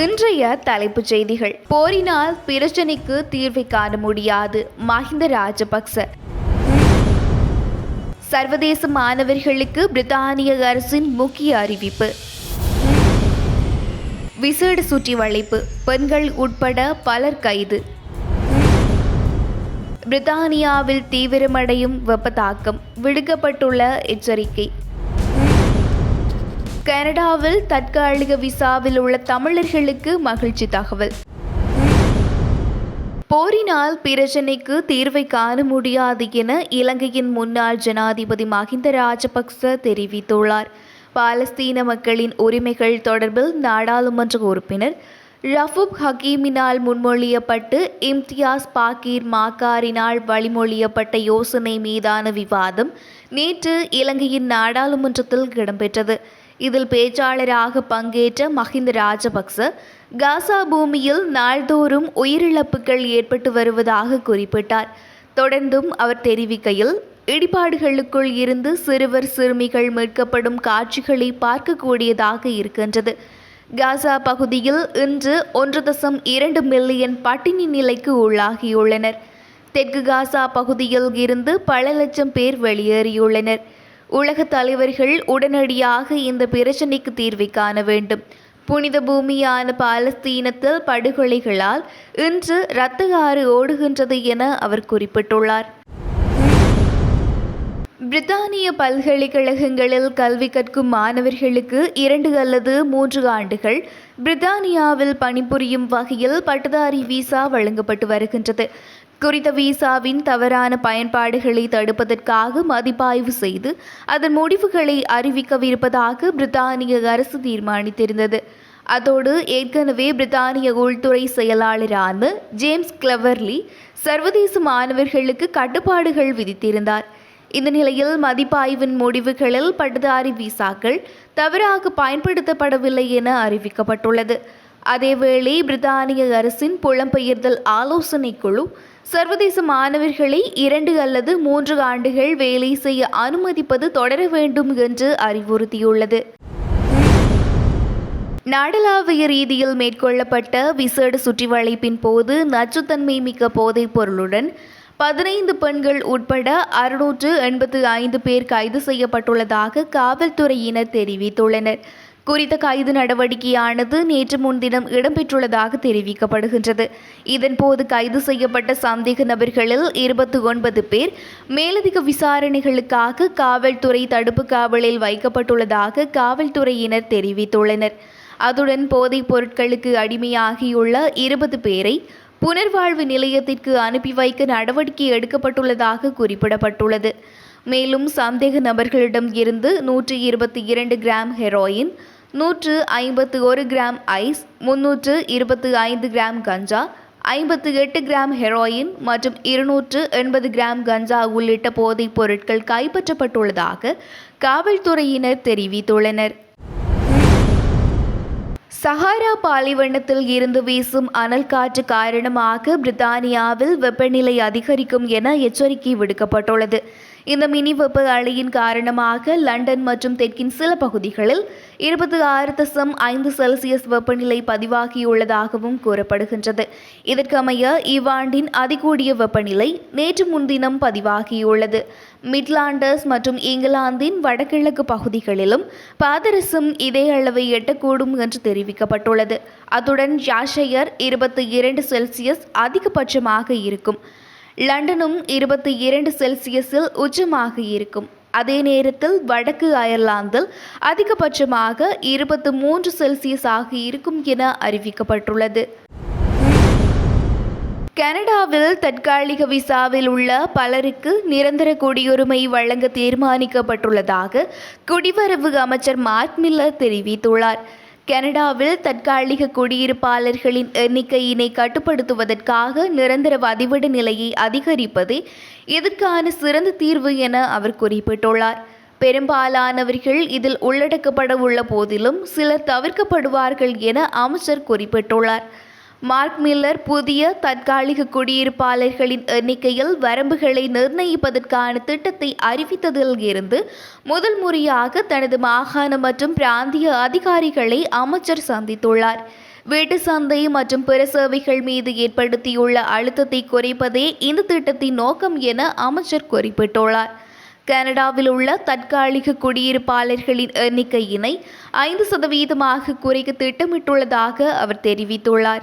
இன்றைய தலைப்புச் செய்திகள். போரினால் பிரச்சனைக்கு தீர்வை காண முடியாது. மஹிந்த ராஜபக்ச. சர்வதேச மாணவர்களுக்கு பிரித்தானிய அரசின் முக்கிய அறிவிப்பு. விசேட சுற்றி வளைப்பு பெண்கள் உட்பட பலர் கைது. பிரித்தானியாவில் தீவிரமடையும் வெப்பத்தாக்கம். விடுக்கப்பட்டுள்ள எச்சரிக்கை. கனடாவில் தற்காலிக விசாவில் உள்ள தமிழர்களுக்கு மகிழ்ச்சி தகவல். போரினால் பிரச்சினைக்கு தீர்வை காண முடியாது என இலங்கையின் முன்னாள் ஜனாதிபதி மஹிந்த ராஜபக்ச தெரிவித்துள்ளார். பாலஸ்தீன மக்களின் உரிமைகள் தொடர்பில் நாடாளுமன்ற உறுப்பினர் ரஃபூப் ஹக்கீமினால் முன்மொழியப்பட்டு இம்தியாஸ் பாக்கீர் மாக்காரினால் வழிமொழியப்பட்ட யோசனை மீதான விவாதம் நேற்று இலங்கையின் நாடாளுமன்றத்தில் இடம்பெற்றது. இதில் பேச்சாளராக பங்கேற்ற மஹிந்த ராஜபக்ச காசா பூமியில் நாள்தோறும் உயிரிழப்புகள் ஏற்பட்டு வருவதாக குறிப்பிட்டார். தொடர்ந்தும் அவர் தெரிவிக்கையில் இடிபாடுகளுக்குள் இருந்து சிறுவர் சிறுமிகள் மீட்கப்படும் காட்சிகளை பார்க்கக்கூடியதாக இருக்கின்றது. காசா பகுதியில் இன்று ஒன்று தசம் இரண்டு மில்லியன் பட்டினி நிலைக்கு உள்ளாகியுள்ளனர். தெற்கு காசா பகுதியில் இருந்து பல லட்சம் பேர் வெளியேறியுள்ளனர். உலக தலைவர்கள் உடனடியாக இந்த பிரச்சினைக்கு தீர்வை காண வேண்டும். புனித பூமியான பாலஸ்தீனத்தில் படுகொலைகளால் இன்று இரத்த ஆறு ஓடுகின்றது என அவர் குறிப்பிட்டுள்ளார். பிரித்தானிய பல்கலைக்கழகங்களில் கல்வி கற்கும் மாணவர்களுக்கு இரண்டு அல்லது மூன்று ஆண்டுகள் பிரித்தானியாவில் பணிபுரியும் வகையில் பட்டதாரி விசா வழங்கப்பட்டு வருகின்றது. குறித்த விசாவின் தவறான பயன்பாடுகளை தடுப்பதற்காக மதிப்பாய்வு செய்து அதன் முடிவுகளை அறிவிக்கவிருப்பதாக பிரித்தானிய அரசு தீர்மானித்திருந்தது. அதோடு ஏற்கனவே பிரித்தானிய உள்துறை செயலாளரான ஜேம்ஸ் கிளவர்லி சர்வதேச மாணவர்களுக்கு கட்டுப்பாடுகள் விதித்திருந்தார். இந்த நிலையில் மதிப்பாய்வின் முடிவுகளில் பட்டதாரி விசாக்கள் தவறாக பயன்படுத்தப்படவில்லை என அறிவிக்கப்பட்டுள்ளது. அதேவேளை பிரித்தானிய அரசின் புலம்பெயர்தல் ஆலோசனை குழு சர்வதேச மாணவர்களை இரண்டு அல்லது மூன்று ஆண்டுகள் வேலை செய்ய அனுமதிப்பது தொடர வேண்டும் என்று அறிவுறுத்தியுள்ளது. நாடளாவிய ரீதியில் மேற்கொள்ளப்பட்ட விசேட சுற்றிவளைப்பின் போது நச்சுத்தன்மை மிக்க போதைப் பொருளுடன் பதினைந்து பெண்கள் உட்பட அறுநூற்று எண்பத்து ஐந்து பேர் கைது செய்யப்பட்டுள்ளதாக காவல்துறையினர் தெரிவித்துள்ளனர். குறித்த கைது நடவடிக்கையானது நேற்று முன்தினம் இடம்பெற்றுள்ளதாக தெரிவிக்கப்படுகின்றது. இதன்போது கைது செய்யப்பட்ட சந்தேக நபர்களில் இருபத்தி ஒன்பது பேர் மேலதிக விசாரணைகளுக்காக காவல்துறை தடுப்பு காவலில் வைக்கப்பட்டுள்ளதாக காவல்துறையினர் தெரிவித்துள்ளனர். அதுடன் போதைப் பொருட்களுக்கு அடிமையாகியுள்ள இருபது பேரை புனர்வாழ்வு நிலையத்திற்கு அனுப்பி வைக்க நடவடிக்கை எடுக்கப்பட்டுள்ளதாக குறிப்பிடப்பட்டுள்ளது. மேலும் சந்தேக நபர்களிடம் இருந்து நூற்றி இருபத்தி இரண்டு கிராம் ஹெரோயின் நூற்று ஐம்பத்து ஒரு கிராம் ஐஸ் முன்னூற்று இருபத்து ஐந்து கிராம் கஞ்சா ஐம்பத்து எட்டு கிராம் ஹெரோயின் மற்றும் இருநூற்று எண்பது கிராம் கஞ்சா உள்ளிட்ட போதைப் பொருட்கள் கைப்பற்றப்பட்டுள்ளதாக காவல்துறையினர் தெரிவித்துள்ளனர். சஹாரா பாலைவனத்தில் இருந்து வீசும் அனல் காற்று காரணமாக பிரித்தானியாவில் வெப்பநிலை அதிகரிக்கும் என எச்சரிக்கை விடுக்கப்பட்டுள்ளது. இந்த மினி வெப்ப அலையின் காரணமாக லண்டன் மற்றும் தெற்கின் சில பகுதிகளில் இருபத்தி ஆறு தசம் ஐந்து செல்சியஸ் வெப்பநிலை பதிவாகியுள்ளதாகவும் கூறப்படுகின்றது. இதற்கமைய இவ்வாண்டின் அதிகூடிய வெப்பநிலை நேற்று முன்தினம் பதிவாகியுள்ளது. மிட்லாண்டர்ஸ் மற்றும் இங்கிலாந்தின் வடகிழக்கு பகுதிகளிலும் பாதரசம் இதே அளவை எட்டக்கூடும் என்று தெரிவிக்கப்பட்டுள்ளது. அத்துடன் யாஷையர் இருபத்தி இரண்டு செல்சியஸ் அதிகபட்சமாக இருக்கும். லண்டனும் இருபத்தி இரண்டு செல்சியஸில் உச்சமாக இருக்கும் அதே நேரத்தில் வடக்கு அயர்லாந்தில் அதிகபட்சமாக இருபத்து மூன்று செல்சியஸ் ஆக இருக்கும் என அறிவிக்கப்பட்டுள்ளது. கனடாவில் தற்காலிக விசாவில் உள்ள பலருக்கு நிரந்தர குடியுரிமை வழங்க தீர்மானிக்கப்பட்டுள்ளதாக குடிவரவு அமைச்சர் மார்க் மில்லர் தெரிவித்துள்ளார். கனடாவில் தற்காலிக குடியிருப்பாளர்களின் எண்ணிக்கையினை கட்டுப்படுத்துவதற்காக நிரந்தர வதிவிட நிலையை அதிகரிப்பதே இதற்கான சிறந்த தீர்வு என அவர் குறிப்பிட்டுள்ளார். பெரும்பாலானவர்கள் இதில் உள்ளடக்கப்பட உள்ள போதிலும் சிலர் தவிர்க்கப்படுவார்கள் என அமைச்சர் குறிப்பிட்டுள்ளார். மார்க் மில்லர் புதிய தற்காலிக குடியிருப்பாளர்களின் எண்ணிக்கையில் வரம்புகளை நிர்ணயிப்பதற்கான திட்டத்தை அறிவித்ததில் இருந்து முதல் முறையாக தனது மாகாண மற்றும் பிராந்திய அதிகாரிகளை அமைச்சர் சந்தித்துள்ளார். வீட்டு சந்தை மற்றும் பிற சேவைகள் மீது ஏற்படுத்தியுள்ள அழுத்தத்தை குறைப்பதே இந்த திட்டத்தின் நோக்கம் என அமைச்சர் குறிப்பிட்டுள்ளார். கனடாவில் உள்ள தற்காலிக குடியிருப்பாளர்களின் எண்ணிக்கையினை ஐந்து சதவீதமாக குறைக்க திட்டமிட்டுள்ளதாக அவர் தெரிவித்துள்ளார்.